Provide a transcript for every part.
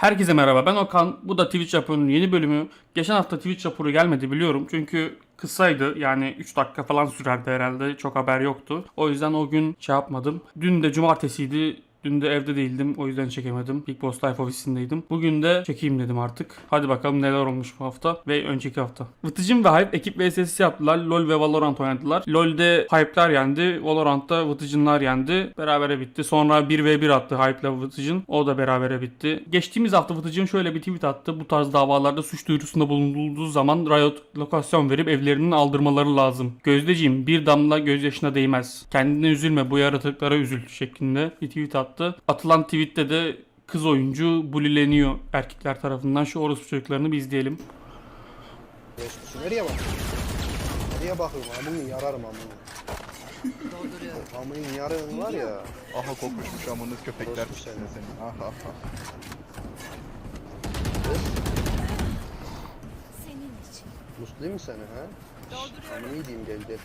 Herkese merhaba ben Okan. Bu da Twitch raporunun yeni bölümü. Geçen hafta Twitch raporu gelmedi biliyorum. Çünkü kısaydı. Yani 3 dakika falan sürerdi herhalde. Çok haber yoktu. O yüzden o gün şey yapmadım. Dün de cumartesiydi. Dün de evde değildim. O yüzden çekemedim. Big Boss Life ofisindeydim. Bugün de çekeyim dedim artık. Hadi bakalım neler olmuş bu hafta ve önceki hafta. Vıtıcım ve Hype ekip vs yaptılar. LoL ve Valorant oynadılar. LoL'de Hype'lar yendi. Valorant'ta Vıtıcınlar yendi. Berabere bitti. Sonra 1v1 attı Hype ile Vıtıcın. O da berabere bitti. Geçtiğimiz hafta Vıtıcın şöyle bir tweet attı. Bu tarz davalarda suç duyurusunda bulunduğu zaman Riot lokasyon verip evlerinin aldırmaları lazım. Gözdeciğim bir damla gözyaşına değmez. Kendine üzülme bu yaratıklara üzül şeklinde bir tweet attı. Atılan tweette de kız oyuncu bulileniyor erkekler tarafından. Şu orospu çocuklarını bir izleyelim. Nereye bak? Nereye bakıyorum? Amını yararım amını. Amını yararım var ya. Aha kokmuşmuş amınız köpekler pisine seni. senin. Aha aha. Senin için. Muslim seni ha? Amını yediğim gel gel.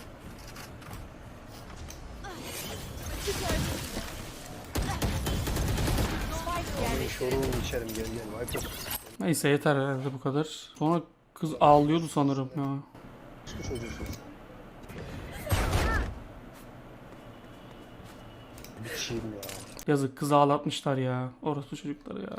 Amını şoruğunu içerim gel gel. Viper. Neyse yeter herhalde bu kadar. Sonra kız ağlıyordu sanırım ya. Sıkı çocuğusun. Biçeyim ya. Yazık kız ağlatmışlar ya. Orası çocukları ya.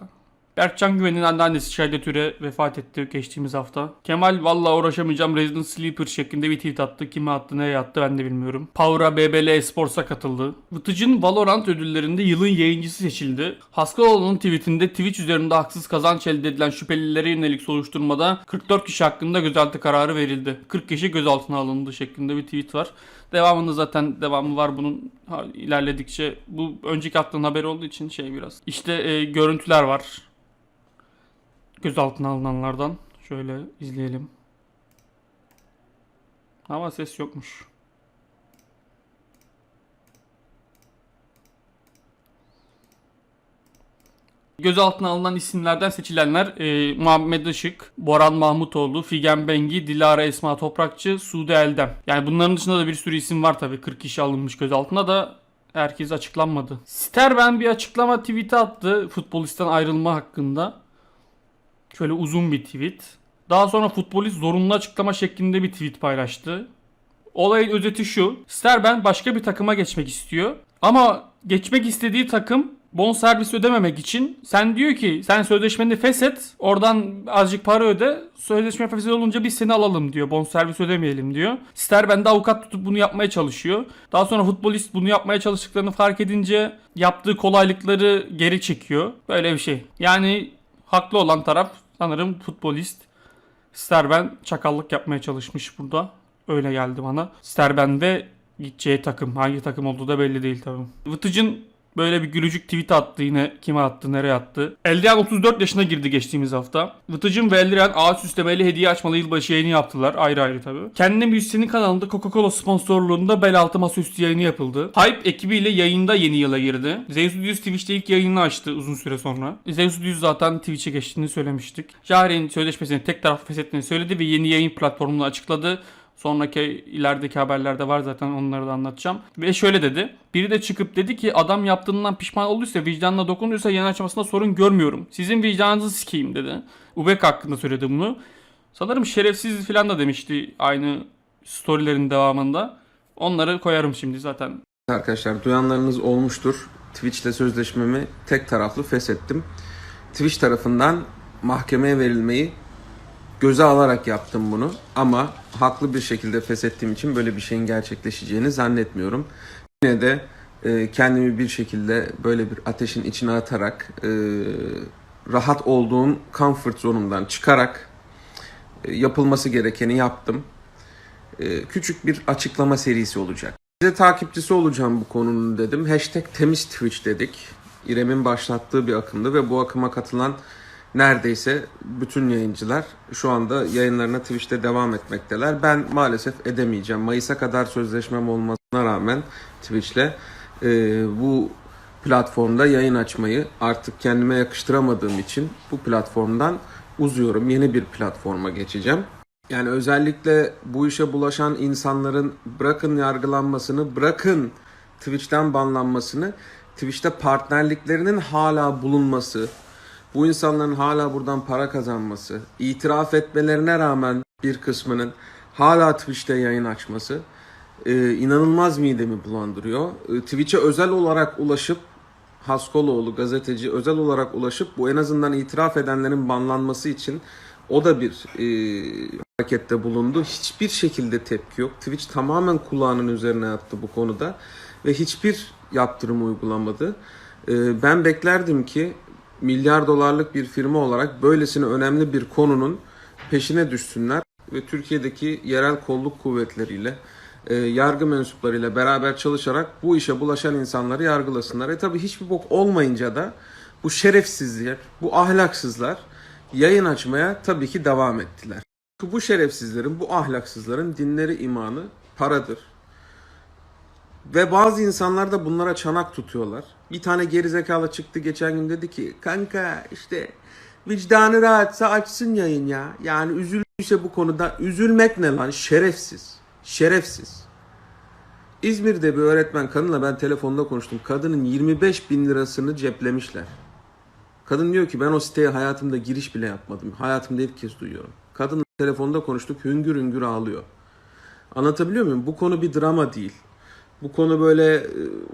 Berkcan Güven'in anneannesi Şahide Türe vefat etti geçtiğimiz hafta. Kemal valla uğraşamayacağım Resident Sleeper şeklinde bir tweet attı. Kime attı nereye attı ben de bilmiyorum. Power'a BBL Esports'a katıldı. Vıtıcın Valorant ödüllerinde yılın yayıncısı seçildi. Haskaloğlu'nun tweetinde Twitch üzerinde haksız kazanç elde edilen şüphelilere yönelik soruşturmada 44 kişi hakkında gözaltı kararı verildi. 40 kişi gözaltına alındı şeklinde bir tweet var. Devamında zaten devamı var bunun ilerledikçe. Bu önceki haftanın haberi olduğu için şey biraz. İşte e, görüntüler var. Gözaltına alınanlardan. Şöyle izleyelim. Ama ses yokmuş. Gözaltına alınan isimlerden seçilenler e, Muhammed Işık, Boran Mahmutoğlu, Figen Bengi, Dilara Esma Toprakçı, Sude Eldem. Yani bunların dışında da bir sürü isim var tabii. 40 kişi alınmış gözaltına da herkes açıklanmadı. Sterben bir açıklama tweet'i attı futbolistten ayrılma hakkında. Şöyle uzun bir tweet. Daha sonra futbolist zorunlu açıklama şeklinde bir tweet paylaştı. Olayın özeti şu. Sterben başka bir takıma geçmek istiyor. Ama geçmek istediği takım bonservis ödememek için sen diyor ki sen sözleşmeni feshet oradan azıcık para öde sözleşme feshet olunca biz seni alalım diyor bonservis ödemeyelim diyor. Sterben de avukat tutup bunu yapmaya çalışıyor. Daha sonra futbolist bunu yapmaya çalıştıklarını fark edince yaptığı kolaylıkları geri çekiyor. Böyle bir şey. Yani haklı olan taraf sanırım futbolist. Sterben çakallık yapmaya çalışmış burada. Öyle geldi bana. Sterben ve gideceği takım. Hangi takım olduğu da belli değil tabii. Vıtıcın böyle bir gülücük tweet attı yine. Kime attı, nereye attı? Eldiren 34 yaşına girdi geçtiğimiz hafta. Vıtıcın ve Eldiren ağaç süslemeli hediye açmalı yılbaşı yayını yaptılar. Ayrı ayrı tabii. Kendine müzisyenin kanalında Coca-Cola sponsorluğunda bel altı masaüstü yayını yapıldı. Hype ekibiyle yayında yeni yıla girdi. Zeus Studios Twitch'te ilk yayını açtı uzun süre sonra. Zeus Studios zaten Twitch'e geçtiğini söylemiştik. Jahre'nin sözleşmesini tek taraflı feshettiğini söyledi ve yeni yayın platformunu açıkladı. Sonraki ilerideki haberlerde var zaten onları da anlatacağım. Ve şöyle dedi. Biri de çıkıp dedi ki adam yaptığından pişman olduysa vicdanına dokunuyorsa yayın açmasında sorun görmüyorum. Sizin vicdanınızı sikeyim dedi. Ubek hakkında söyledi bunu. Sanırım şerefsiz falan da demişti aynı storylerin devamında. Onları koyarım şimdi zaten. Arkadaşlar duyanlarınız olmuştur. Twitch ile sözleşmemi tek taraflı feshettim. Twitch tarafından mahkemeye verilmeyi göze alarak yaptım bunu. Ama haklı bir şekilde feshettiğim için böyle bir şeyin gerçekleşeceğini zannetmiyorum. Yine de e, kendimi bir şekilde böyle bir ateşin içine atarak e, rahat olduğum comfort zonumdan çıkarak e, yapılması gerekeni yaptım. E, küçük bir açıklama serisi olacak. Size takipçisi olacağım bu konunun dedim. Hashtag temiz Twitch dedik. İrem'in başlattığı bir akımdı ve bu akıma katılan neredeyse bütün yayıncılar şu anda yayınlarına Twitch'te devam etmekteler. Ben maalesef edemeyeceğim. Mayıs'a kadar sözleşmem olmasına rağmen Twitch'le e, bu platformda yayın açmayı artık kendime yakıştıramadığım için bu platformdan uzuyorum. Yeni bir platforma geçeceğim. Yani özellikle bu işe bulaşan insanların bırakın yargılanmasını, bırakın Twitch'ten banlanmasını, Twitch'te partnerliklerinin hala bulunması, bu insanların hala buradan para kazanması, itiraf etmelerine rağmen bir kısmının hala Twitch'te yayın açması e, inanılmaz midemi bulandırıyor. E, Twitch'e özel olarak ulaşıp Haskoloğlu gazeteci özel olarak ulaşıp bu en azından itiraf edenlerin banlanması için o da bir e, harekette bulundu. Hiçbir şekilde tepki yok. Twitch tamamen kulağının üzerine yattı bu konuda ve hiçbir yaptırım uygulamadı. E, ben beklerdim ki milyar dolarlık bir firma olarak böylesine önemli bir konunun peşine düşsünler ve Türkiye'deki yerel kolluk kuvvetleriyle e, yargı mensuplarıyla beraber çalışarak bu işe bulaşan insanları yargılasınlar. E tabi hiçbir bok olmayınca da bu şerefsizler, bu ahlaksızlar yayın açmaya tabii ki devam ettiler. Bu şerefsizlerin, bu ahlaksızların dinleri imanı paradır. Ve bazı insanlar da bunlara çanak tutuyorlar. Bir tane gerizekalı çıktı geçen gün dedi ki kanka işte vicdanı rahatsa açsın yayın ya. Yani üzüldüyse bu konuda üzülmek ne lan şerefsiz. Şerefsiz. İzmir'de bir öğretmen kadınla ben telefonda konuştum. Kadının 25 bin lirasını ceplemişler. Kadın diyor ki ben o siteye hayatımda giriş bile yapmadım. Hayatımda ilk kez duyuyorum. Kadınla telefonda konuştuk hüngür hüngür ağlıyor. Anlatabiliyor muyum? Bu konu bir drama değil. Bu konu böyle e,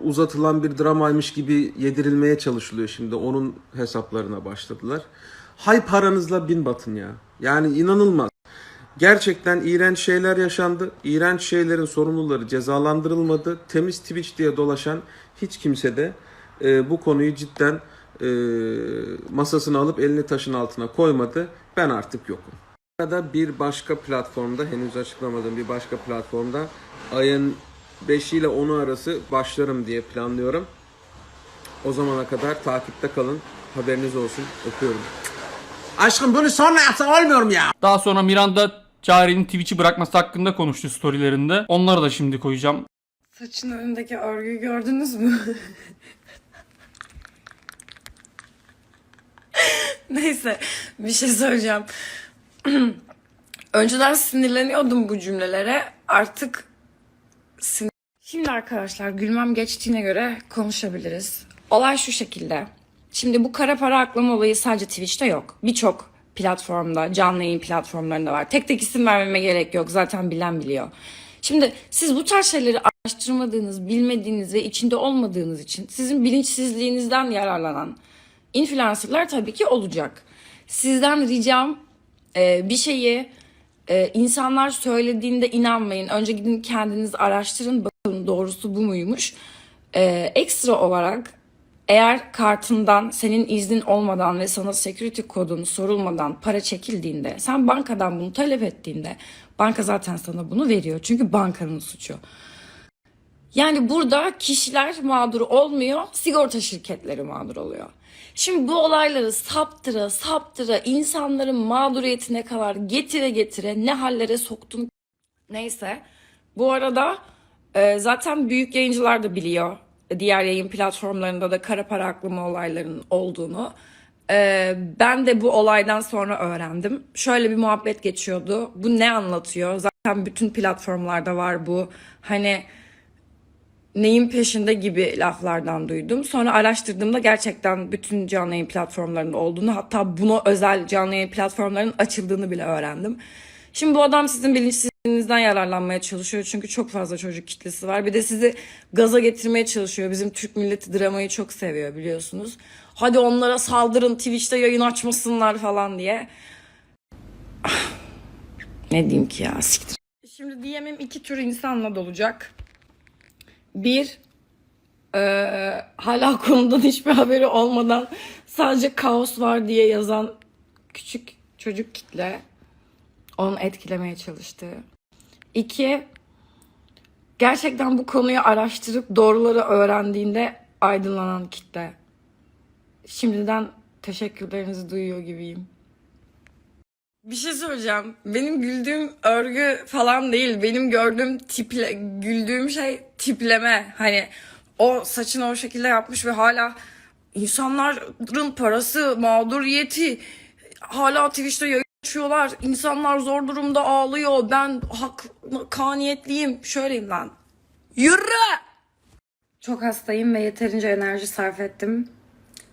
uzatılan bir dramaymış gibi yedirilmeye çalışılıyor şimdi. Onun hesaplarına başladılar. Hay paranızla bin batın ya. Yani inanılmaz. Gerçekten iğrenç şeyler yaşandı. İğrenç şeylerin sorumluları cezalandırılmadı. Temiz Twitch diye dolaşan hiç kimse de e, bu konuyu cidden e, masasına alıp elini taşın altına koymadı. Ben artık yokum. da bir başka platformda henüz açıklamadığım bir başka platformda ayın 5 ile 10'u arası başlarım diye planlıyorum. O zamana kadar takipte kalın. Haberiniz olsun. Öpüyorum. Aşkım bunu sonra yapsan olmuyor mu ya? Daha sonra Miranda Cari'nin Twitch'i bırakması hakkında konuştu storylerinde. Onları da şimdi koyacağım. Saçın önündeki örgüyü gördünüz mü? Neyse bir şey söyleyeceğim. Önceden sinirleniyordum bu cümlelere. Artık sin- Şimdi arkadaşlar gülmem geçtiğine göre konuşabiliriz. Olay şu şekilde. Şimdi bu kara para aklama olayı sadece Twitch'te yok. Birçok platformda, canlı yayın platformlarında var. Tek tek isim vermeme gerek yok. Zaten bilen biliyor. Şimdi siz bu tarz şeyleri araştırmadığınız, bilmediğiniz ve içinde olmadığınız için sizin bilinçsizliğinizden yararlanan influencerlar tabii ki olacak. Sizden ricam e, bir şeyi e, insanlar söylediğinde inanmayın. Önce gidin kendiniz araştırın doğrusu bu muymuş. E, ekstra olarak eğer kartından senin iznin olmadan ve sana security kodun sorulmadan para çekildiğinde sen bankadan bunu talep ettiğinde banka zaten sana bunu veriyor. Çünkü bankanın suçu. Yani burada kişiler mağdur olmuyor, sigorta şirketleri mağdur oluyor. Şimdi bu olayları saptıra saptıra insanların mağduriyetine kadar getire getire ne hallere soktun. Neyse bu arada e, zaten büyük yayıncılar da biliyor diğer yayın platformlarında da kara para aklama olaylarının olduğunu. E, ben de bu olaydan sonra öğrendim. Şöyle bir muhabbet geçiyordu. Bu ne anlatıyor? Zaten bütün platformlarda var bu. Hani neyin peşinde gibi laflardan duydum. Sonra araştırdığımda gerçekten bütün canlı yayın platformlarında olduğunu hatta buna özel canlı yayın platformlarının açıldığını bile öğrendim. Şimdi bu adam sizin bilinçsizliğinizden yararlanmaya çalışıyor çünkü çok fazla çocuk kitlesi var. Bir de sizi gaza getirmeye çalışıyor. Bizim Türk milleti dramayı çok seviyor biliyorsunuz. Hadi onlara saldırın Twitch'te yayın açmasınlar falan diye. Ah, ne diyeyim ki ya siktir. Şimdi DM'im iki tür insanla dolacak. Bir, eee, hala konudan hiçbir haberi olmadan sadece kaos var diye yazan küçük çocuk kitle. Onu etkilemeye çalıştı. İki, gerçekten bu konuyu araştırıp doğruları öğrendiğinde aydınlanan kitle. Şimdiden teşekkürlerinizi duyuyor gibiyim. Bir şey söyleyeceğim. Benim güldüğüm örgü falan değil. Benim gördüğüm tiple, güldüğüm şey tipleme. Hani o saçını o şekilde yapmış ve hala insanların parası, mağduriyeti hala Twitch'te yayın açıyorlar. İnsanlar zor durumda ağlıyor. Ben hak kaniyetliyim. Şöyleyim lan. Yürü! Çok hastayım ve yeterince enerji sarf ettim.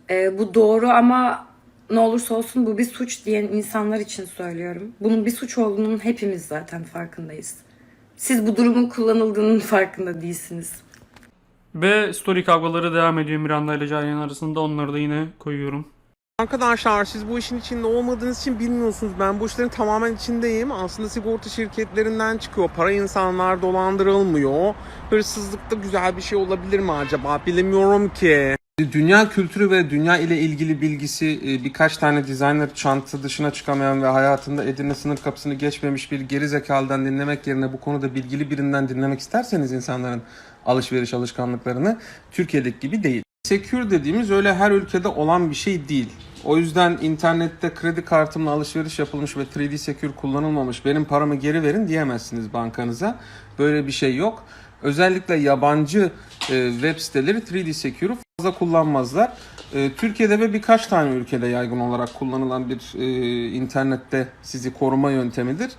Ee, bu doğru ama ne olursa olsun bu bir suç diyen insanlar için söylüyorum. Bunun bir suç olduğunun hepimiz zaten farkındayız. Siz bu durumun kullanıldığının farkında değilsiniz. Ve story kavgaları devam ediyor Miranda ile Cahreyn arasında. Onları da yine koyuyorum. Arkadaşlar siz bu işin içinde olmadığınız için bilmiyorsunuz. Ben bu işlerin tamamen içindeyim. Aslında sigorta şirketlerinden çıkıyor. Para insanlar dolandırılmıyor. Hırsızlık da güzel bir şey olabilir mi acaba? Bilemiyorum ki. Dünya kültürü ve dünya ile ilgili bilgisi e, birkaç tane designer çanta dışına çıkamayan ve hayatında Edirne sınır kapısını geçmemiş bir geri zekalıdan dinlemek yerine bu konuda bilgili birinden dinlemek isterseniz insanların alışveriş alışkanlıklarını Türkiye'deki gibi değil. Secure dediğimiz öyle her ülkede olan bir şey değil. O yüzden internette kredi kartımla alışveriş yapılmış ve 3D Secure kullanılmamış benim paramı geri verin diyemezsiniz bankanıza. Böyle bir şey yok. Özellikle yabancı e, web siteleri 3D Secure'u fazla kullanmazlar. E, Türkiye'de ve birkaç tane ülkede yaygın olarak kullanılan bir e, internette sizi koruma yöntemidir.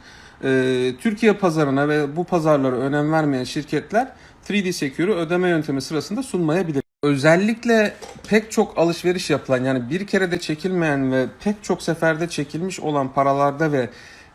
E, Türkiye pazarına ve bu pazarlara önem vermeyen şirketler 3D Secure'u ödeme yöntemi sırasında sunmayabilir. Özellikle pek çok alışveriş yapılan yani bir kere de çekilmeyen ve pek çok seferde çekilmiş olan paralarda ve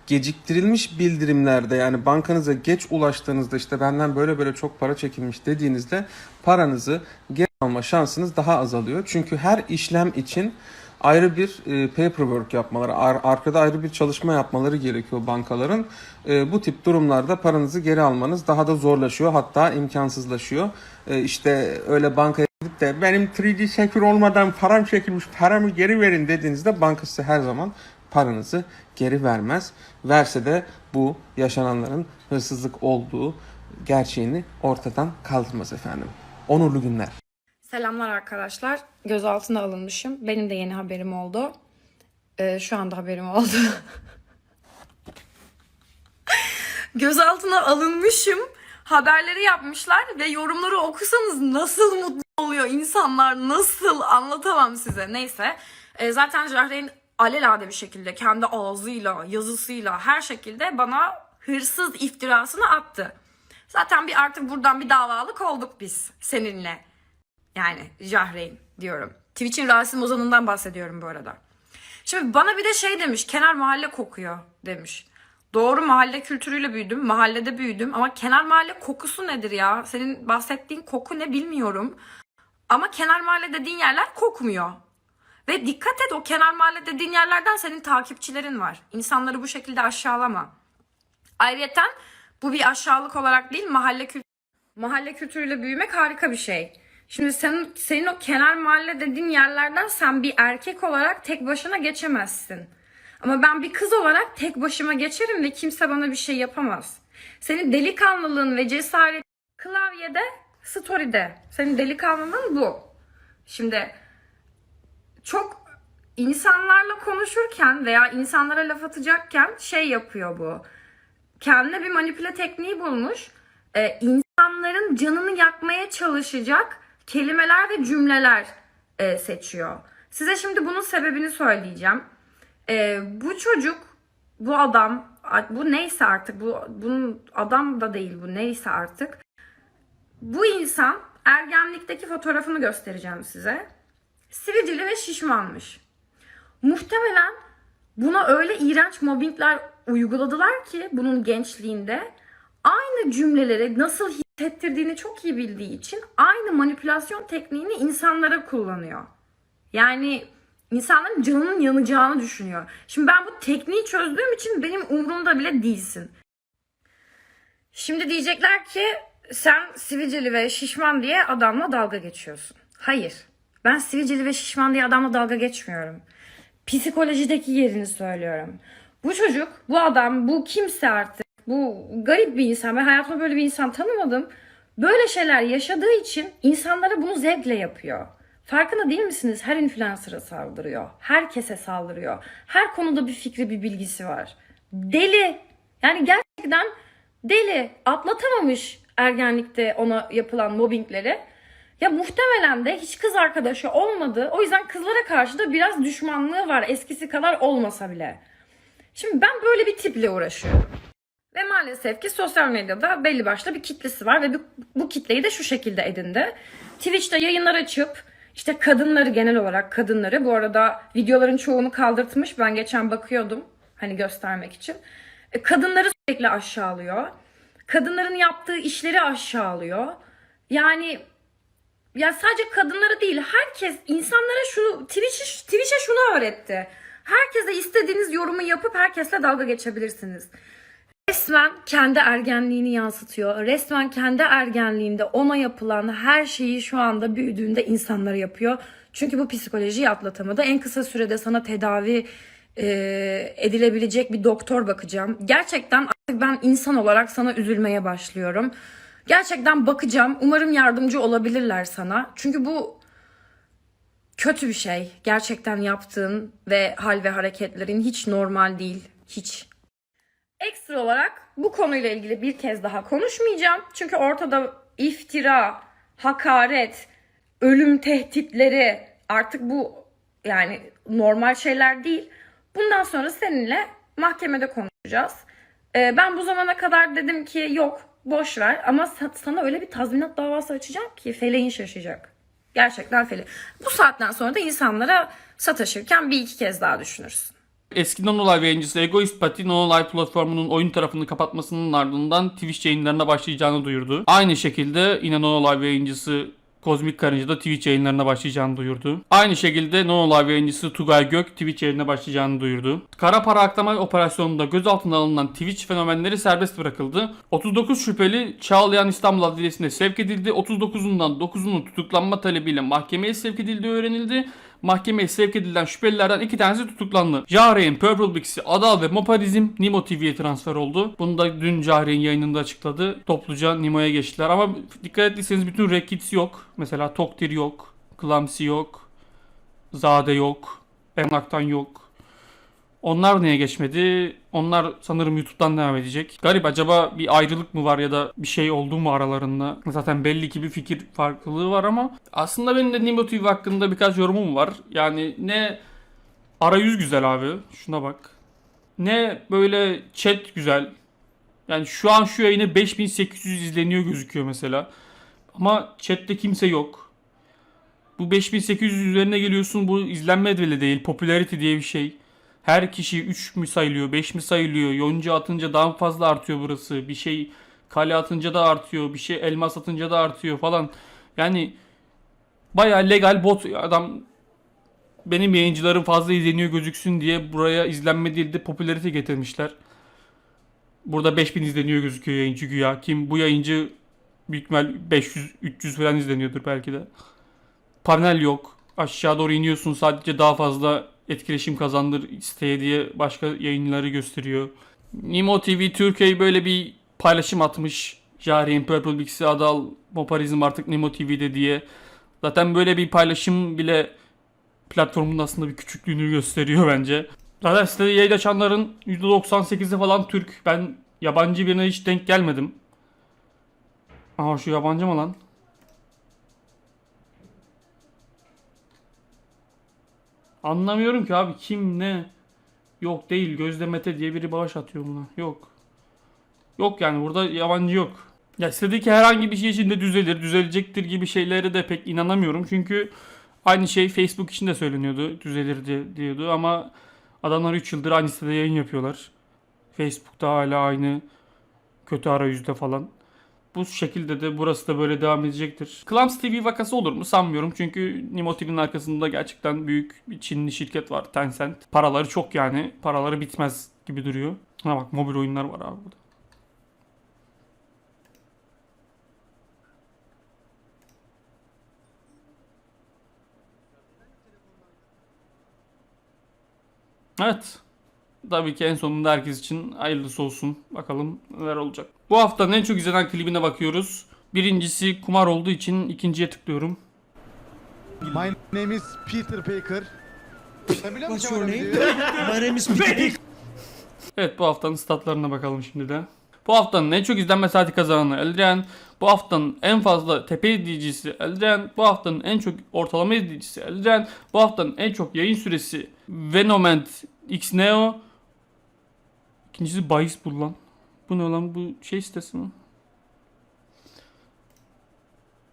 geciktirilmiş bildirimlerde yani bankanıza geç ulaştığınızda işte benden böyle böyle çok para çekilmiş dediğinizde paranızı geri alma şansınız daha azalıyor. Çünkü her işlem için ayrı bir e, paperwork yapmaları, ar- arkada ayrı bir çalışma yapmaları gerekiyor bankaların. E, bu tip durumlarda paranızı geri almanız daha da zorlaşıyor hatta imkansızlaşıyor. E, işte öyle bankaya de benim 3D Secure olmadan param çekilmiş paramı geri verin dediğinizde banka size her zaman paranızı geri vermez. Verse de bu yaşananların hırsızlık olduğu gerçeğini ortadan kaldırmaz efendim. Onurlu günler. Selamlar arkadaşlar. Gözaltına alınmışım. Benim de yeni haberim oldu. Ee, şu anda haberim oldu. Gözaltına alınmışım. Haberleri yapmışlar ve yorumları okusanız nasıl mutlu oluyor insanlar nasıl anlatamam size. Neyse. Ee, zaten Cahreyn alelade bir şekilde kendi ağzıyla, yazısıyla her şekilde bana hırsız iftirasını attı. Zaten bir artık buradan bir davalık olduk biz seninle. Yani Jahreyn diyorum. Twitch'in Rasim Ozan'ından bahsediyorum bu arada. Şimdi bana bir de şey demiş. Kenar mahalle kokuyor demiş. Doğru mahalle kültürüyle büyüdüm. Mahallede büyüdüm. Ama kenar mahalle kokusu nedir ya? Senin bahsettiğin koku ne bilmiyorum. Ama kenar mahalle dediğin yerler kokmuyor. Ve dikkat et o kenar mahalle dediğin yerlerden senin takipçilerin var. İnsanları bu şekilde aşağılama. Ayrıyeten bu bir aşağılık olarak değil mahalle kültürü mahalle kültürüyle büyümek harika bir şey. Şimdi senin, senin o kenar mahalle dediğin yerlerden sen bir erkek olarak tek başına geçemezsin. Ama ben bir kız olarak tek başıma geçerim ve kimse bana bir şey yapamaz. Senin delikanlılığın ve cesaret klavyede, story'de. Senin delikanlılığın bu. Şimdi çok insanlarla konuşurken veya insanlara laf atacakken şey yapıyor bu kendine bir manipüle tekniği bulmuş. Ee, insanların canını yakmaya çalışacak kelimeler ve cümleler e, seçiyor. Size şimdi bunun sebebini söyleyeceğim. Ee, bu çocuk, bu adam, bu neyse artık, bu bunun adam da değil bu neyse artık. Bu insan ergenlikteki fotoğrafını göstereceğim size. Sivilcili ve şişmanmış. Muhtemelen buna öyle iğrenç mobbingler uyguladılar ki bunun gençliğinde aynı cümleleri nasıl hissettirdiğini çok iyi bildiği için aynı manipülasyon tekniğini insanlara kullanıyor. Yani insanların canının yanacağını düşünüyor. Şimdi ben bu tekniği çözdüğüm için benim umurumda bile değilsin. Şimdi diyecekler ki sen sivilceli ve şişman diye adamla dalga geçiyorsun. Hayır. Ben sivilceli ve şişman diye adamla dalga geçmiyorum. Psikolojideki yerini söylüyorum. Bu çocuk, bu adam, bu kimse artık, bu garip bir insan. Ben hayatımda böyle bir insan tanımadım. Böyle şeyler yaşadığı için insanlara bunu zevkle yapıyor. Farkında değil misiniz? Her influencer'a saldırıyor. Herkese saldırıyor. Her konuda bir fikri, bir bilgisi var. Deli. Yani gerçekten deli. Atlatamamış ergenlikte ona yapılan mobbingleri. Ya muhtemelen de hiç kız arkadaşı olmadı. O yüzden kızlara karşı da biraz düşmanlığı var. Eskisi kadar olmasa bile. Şimdi ben böyle bir tiple uğraşıyorum. Ve maalesef ki sosyal medyada belli başlı bir kitlesi var ve bu, bu kitleyi de şu şekilde edindi. Twitch'te yayınlar açıp işte kadınları genel olarak kadınları bu arada videoların çoğunu kaldırtmış. Ben geçen bakıyordum hani göstermek için. E, kadınları sürekli aşağılıyor. Kadınların yaptığı işleri aşağılıyor. Yani ya sadece kadınları değil herkes insanlara şunu Twitch'e Twitch'e şunu öğretti. Herkese istediğiniz yorumu yapıp herkesle dalga geçebilirsiniz. Resmen kendi ergenliğini yansıtıyor. Resmen kendi ergenliğinde ona yapılan her şeyi şu anda büyüdüğünde insanlara yapıyor. Çünkü bu psikolojiyi atlatamadı. En kısa sürede sana tedavi e, edilebilecek bir doktor bakacağım. Gerçekten artık ben insan olarak sana üzülmeye başlıyorum. Gerçekten bakacağım. Umarım yardımcı olabilirler sana. Çünkü bu kötü bir şey. Gerçekten yaptığın ve hal ve hareketlerin hiç normal değil. Hiç. Ekstra olarak bu konuyla ilgili bir kez daha konuşmayacağım. Çünkü ortada iftira, hakaret, ölüm tehditleri artık bu yani normal şeyler değil. Bundan sonra seninle mahkemede konuşacağız. Ee, ben bu zamana kadar dedim ki yok boş ver ama sa- sana öyle bir tazminat davası açacağım ki feleğin şaşacak. Gerçekten fele. Bu saatten sonra da insanlara sataşırken bir iki kez daha düşünürsün. Eski Nonolive yayıncısı Egoist Pati Nonolive platformunun oyun tarafını kapatmasının ardından Twitch yayınlarına başlayacağını duyurdu. Aynı şekilde yine Nonolive yayıncısı Kozmik Karınca da Twitch yayınlarına başlayacağını duyurdu. Aynı şekilde Nonolive yayıncısı Tugay Gök Twitch yayınına başlayacağını duyurdu. Kara para aklama operasyonunda gözaltına alınan Twitch fenomenleri serbest bırakıldı. 39 şüpheli Çağlayan İstanbul Adliyesi'ne sevk edildi. 39'undan 9'unun tutuklanma talebiyle mahkemeye sevk edildiği öğrenildi. Mahkemeye sevk edilen şüphelilerden iki tanesi tutuklandı. Jahre'in Purple Bix'i, Adal ve Moparizm Nimo TV'ye transfer oldu. Bunu da dün Jahre'in yayınında açıkladı. Topluca Nimo'ya geçtiler ama dikkat ettiyseniz bütün Rekits yok. Mesela Toktir yok, Clumsy yok, Zade yok, Emlak'tan yok. Onlar niye geçmedi? Onlar sanırım YouTube'dan devam edecek. Garip acaba bir ayrılık mı var ya da bir şey oldu mu aralarında? Zaten belli ki bir fikir farklılığı var ama aslında benim de Nimo TV hakkında birkaç yorumum var. Yani ne arayüz güzel abi. Şuna bak. Ne böyle chat güzel. Yani şu an şu yayını 5800 izleniyor gözüküyor mesela. Ama chatte kimse yok. Bu 5800 üzerine geliyorsun bu izlenme bile değil. Popularity diye bir şey. Her kişi 3 mü sayılıyor, 5 mi sayılıyor? Yonca atınca daha fazla artıyor burası. Bir şey kale atınca da artıyor. Bir şey elmas atınca da artıyor falan. Yani bayağı legal bot adam benim yayıncılarım fazla izleniyor gözüksün diye buraya izlenme değil de popülarite getirmişler. Burada 5000 izleniyor gözüküyor yayıncı güya. Kim bu yayıncı büyük ihtimal 500 300 falan izleniyordur belki de. Panel yok. Aşağı doğru iniyorsun sadece daha fazla etkileşim kazandır isteye diye başka yayınları gösteriyor. Nimo TV Türkiye böyle bir paylaşım atmış. Jari'nin Purple Bix'i Adal Moparizm artık Nimo TV'de diye. Zaten böyle bir paylaşım bile platformun aslında bir küçüklüğünü gösteriyor bence. Zaten sitede yayın açanların %98'i falan Türk. Ben yabancı birine hiç denk gelmedim. Aha şu yabancı mı lan? Anlamıyorum ki abi kim ne? Yok değil Gözde Mete diye biri bağış atıyor buna. Yok. Yok yani burada yabancı yok. Ya istediği herhangi bir şey için de düzelir, düzelecektir gibi şeylere de pek inanamıyorum. Çünkü aynı şey Facebook için de söyleniyordu. Düzelir diye, diyordu ama adamlar 3 yıldır aynı sitede yayın yapıyorlar. Facebook'ta hala aynı kötü arayüzde falan. Bu şekilde de burası da böyle devam edecektir. Clams TV vakası olur mu sanmıyorum. Çünkü Nimo TV'nin arkasında gerçekten büyük bir Çinli şirket var Tencent. Paraları çok yani. Paraları bitmez gibi duruyor. Ha bak mobil oyunlar var abi burada. Evet. Tabii ki en sonunda herkes için hayırlısı olsun. Bakalım neler olacak. Bu haftanın en çok izlenen klibine bakıyoruz. Birincisi kumar olduğu için ikinciye tıklıyorum. My name is Peter Baker. What's your name? My name is Peter. Evet bu haftanın statlarına bakalım şimdi de. Bu haftanın en çok izlenme saati kazananı Eldren. Bu haftanın en fazla tepe izleyicisi Eldren. Bu haftanın en çok ortalama izleyicisi Eldren. Bu haftanın en çok yayın süresi Venomant X Neo. İkincisi Bahis lan. Bu ne lan bu şey sitesi mi?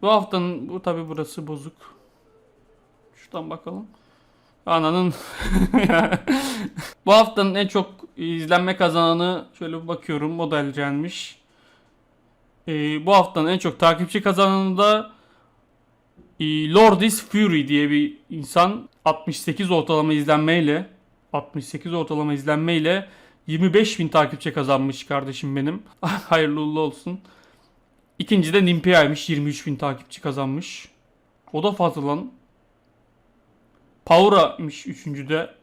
Bu haftanın bu tabi burası bozuk. Şuradan bakalım. Ananın. Bu haftanın en çok izlenme kazananı şöyle bir bakıyorum modelcenmiş. Ee, bu haftanın en çok takipçi kazananı da e, Lordis Fury diye bir insan 68 ortalama izlenmeyle 68 ortalama izlenmeyle 25 bin takipçi kazanmış kardeşim benim. Hayırlı uğurlu olsun. İkinci de Nimpia'ymış 23 bin takipçi kazanmış. O da fazla lan. Paura'ymış üçüncüde.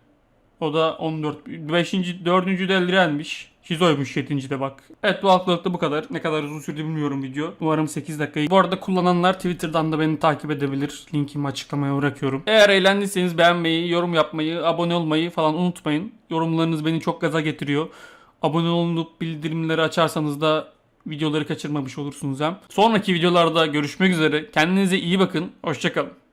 O da 14. Beşinci, dördüncü de Elren'miş. Şizo'ymuş yedincide bak. Evet bu haftalıkta bu kadar. Ne kadar uzun sürdü bilmiyorum video. Umarım 8 dakikayı. Bu arada kullananlar Twitter'dan da beni takip edebilir. Linkimi açıklamaya bırakıyorum. Eğer eğlendiyseniz beğenmeyi, yorum yapmayı, abone olmayı falan unutmayın. Yorumlarınız beni çok gaza getiriyor. Abone olup bildirimleri açarsanız da videoları kaçırmamış olursunuz hem. Sonraki videolarda görüşmek üzere. Kendinize iyi bakın. Hoşçakalın.